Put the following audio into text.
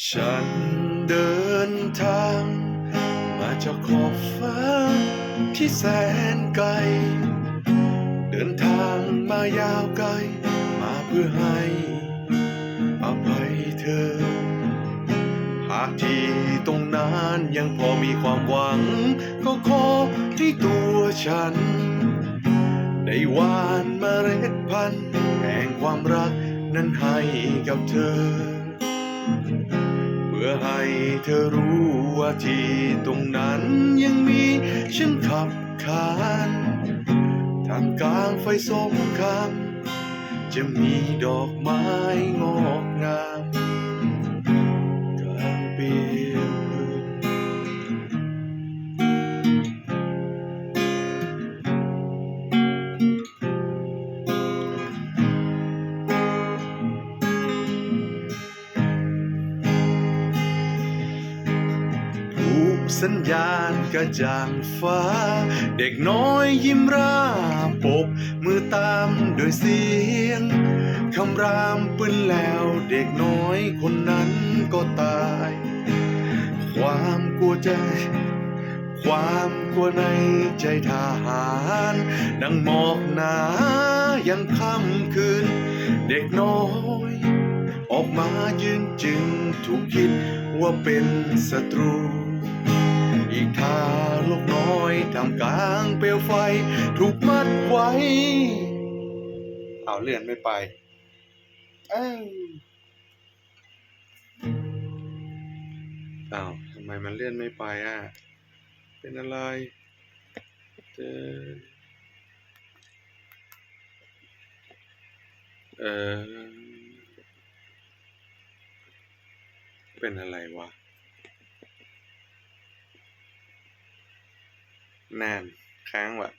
ฉันเดินทาง มาจากขอบฟ้าที่แสนไกล เดินทางมายาวไกล มาเพื่อให้อภัยเธอ หากที่ตรงนั้นยังพอมีความหวัง ก็ขอให้ตัวฉัน ได้หวานเมล็ดพันธุ์แห่งความรักนั้นให้กับเธอ พื่อให้เธอรู้ว่าที่ตรงนั้นยังมีฉันขับขานทางกลางไฟสงครามจะมีดอกไม้งอกงาม สัญญาณกระจ่างฟ้า เด็กน้อยยิ้มร่าปบมือตามด้วยเสียงคำรามปืนแล้วเด็กน้อยคนนั้นก็ตาย ความกลัวใจ ความกลัวในใจทหารดังหมอกหนายังค่ำคืน เด็กน้อยออกมายืนจึงถูกคิดว่าเป็นศัตรู ลูกน้อยทำกลางเปลวไฟ ถูกมัดไว้ เอาเลื่อนไม่ไปเอ้าอ้าวทำไมมันเลื่อนไม่ไปอะ เป็นอะไรเจอเออเป็นอะไรวะ นาน ค้างวะ